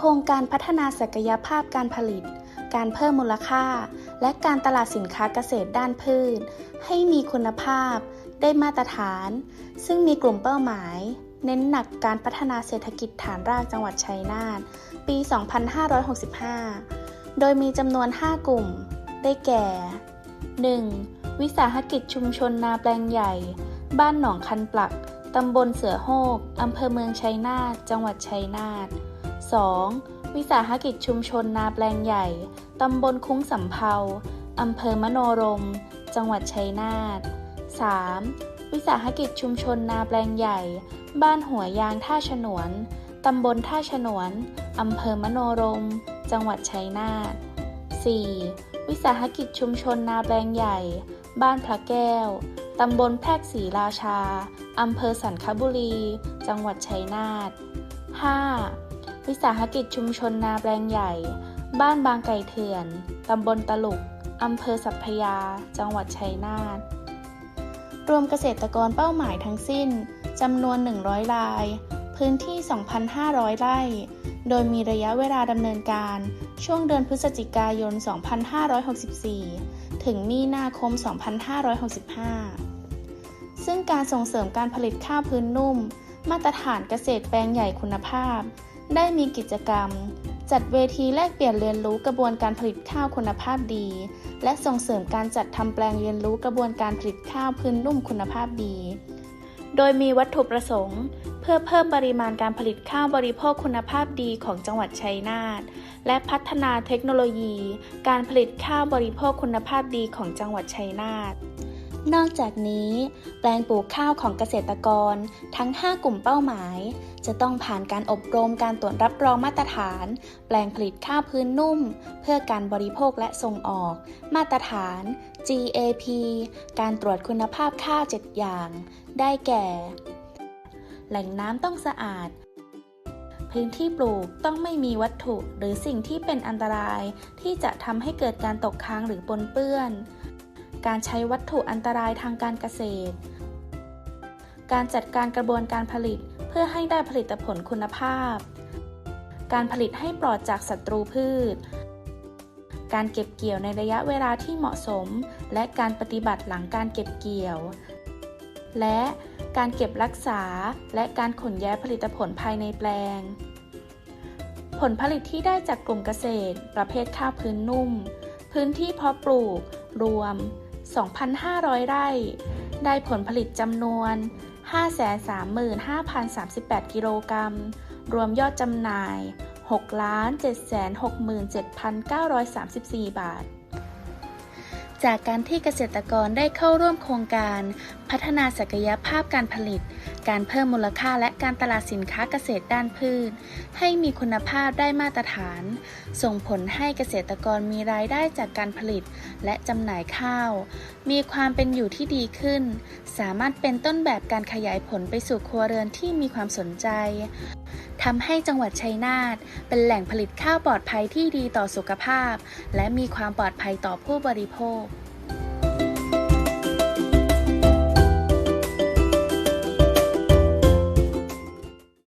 คงการพัฒนาศักยภาพการผลิต การเพิ่มมูลค่า และการตลาดสินค้าเกษตรด้านพืช ให้มีคุณภาพ ได้มาตรฐาน ซึ่งมีกลุ่มเป้าหมาย เน้นหนักการพัฒนาเศรษฐกิจฐานรากจังหวัดชัยนาท ปี 2565 โดยมีจำนวน 5 กลุ่ม ได้แก่ 1. วิสาหกิจชุมชนนาแปลงใหญ่ บ้านหนองคันปลัก ตำบลเสือโฮกอำเภอเมืองชัยนาท จังหวัดชัยนาท 2. วิสาหกิจชุมชนนาแปลงใหญ่ ตำบลคุ้งสำเภาอำเภอมโนรม จังหวัดชัยนาท 3. วิสาหกิจชุมชนนาแปลงใหญ่ บ้านหัวยางท่าฉนวน ตำบลท่าฉนวนอำเภอมโนรม จังหวัดชัยนาท 4. วิสาหกิจชุมชนนาแปลงใหญ่ บ้านพระแก้ว ตำบลแพรกศรีราชา อำเภอสันคบุรี จังหวัดชัยนาท 5. วิสาหกิจชุมชนนาแปลงใหญ่ บ้านบางไก่เถื่อน ตำบลตลุก อำเภอสัพพยา จังหวัดชัยนาท รวมเกษตรกรเป้าหมายทั้งสิ้น จำนวน 100 ราย พื้นที่ 2,500 ไร่ โดยมีระยะเวลาดำเนินการ ช่วงเดือนพฤศจิกายน 2564 ถึงมีนาคม 2565 ซึ่งการส่งเสริมการผลิตข้าวพื้นนุ่ม มาตรฐานเกษตรแปลงใหญ่คุณภาพ ได้มีกิจกรรม จัดเวทีแลกเปลี่ยนเรียนรู้กระบวนการผลิตข้าวคุณภาพดี และส่งเสริมการจัดทำแปลงเรียนรู้กระบวนการผลิตข้าวพื้นนุ่มคุณภาพดี โดยมีวัตถุประสงค์ เพื่อเพิ่มปริมาณการผลิตข้าวบริโภคคุณภาพดีของจังหวัดชัยนาทและพัฒนาเทคโนโลยี การผลิตข้าวบริโภคคุณภาพดีของจังหวัดชัยนาท นอกจากนี้ แปลงปลูกข้าวของเกษตรกรทั้ง 5 กลุ่มเป้าหมาย จะต้องผ่านการอบรมการตรวจรับรองมาตรฐาน แปลงผลิตข้าวพื้นนุ่ม เพื่อการบริโภคและส่งออก มาตรฐาน GAP การตรวจคุณภาพข้าว 7 อย่าง ได้แก่ แหล่งน้ำต้องสะอาดพื้นที่ปลูกต้องไม่มีวัตถุหรือสิ่งที่เป็นอันตรายที่จะทำให้เกิดการตกค้างหรือปนเปื้อน การใช้วัตถุอันตรายทางการเกษตร การจัดการกระบวนการผลิตเพื่อให้ได้ผลิตผลคุณภาพ การผลิตให้ปลอดจากศัตรูพืช การเก็บเกี่ยวในระยะเวลาที่เหมาะสม และการปฏิบัติหลังการเก็บเกี่ยว และการเก็บรักษาและการขนย้ายผลิตผลภายในแปลง ผลผลิตที่ได้จากกลุ่มเกษตร ประเภทข้าวพื้นนุ่ม พื้นที่เพาะปลูก รวม 2,500 ไร่ ได้ผลผลิตจำนวน 535,038 กิโลกรัม รวมยอดจำหน่าย 6,767,934 บาท จากการที่เกษตรกรได้เข้าร่วมโครงการ พัฒนาศักยภาพการผลิต การเพิ่มมูลค่าและการตลาดสินค้าเกษตรด้านพืช ให้มีคุณภาพได้มาตรฐาน ส่งผลให้เกษตรกรมีรายได้จากการผลิตและจำหน่ายข้าว มีความเป็นอยู่ที่ดีขึ้น สามารถเป็นต้นแบบการขยายผลไปสู่ครัวเรือนที่มีความสนใจทำให้จังหวัดชัยนาทเป็นแหล่งผลิตข้าวปลอดภัยที่ดีต่อสุขภาพ และมีความปลอดภัยต่อผู้บริโภค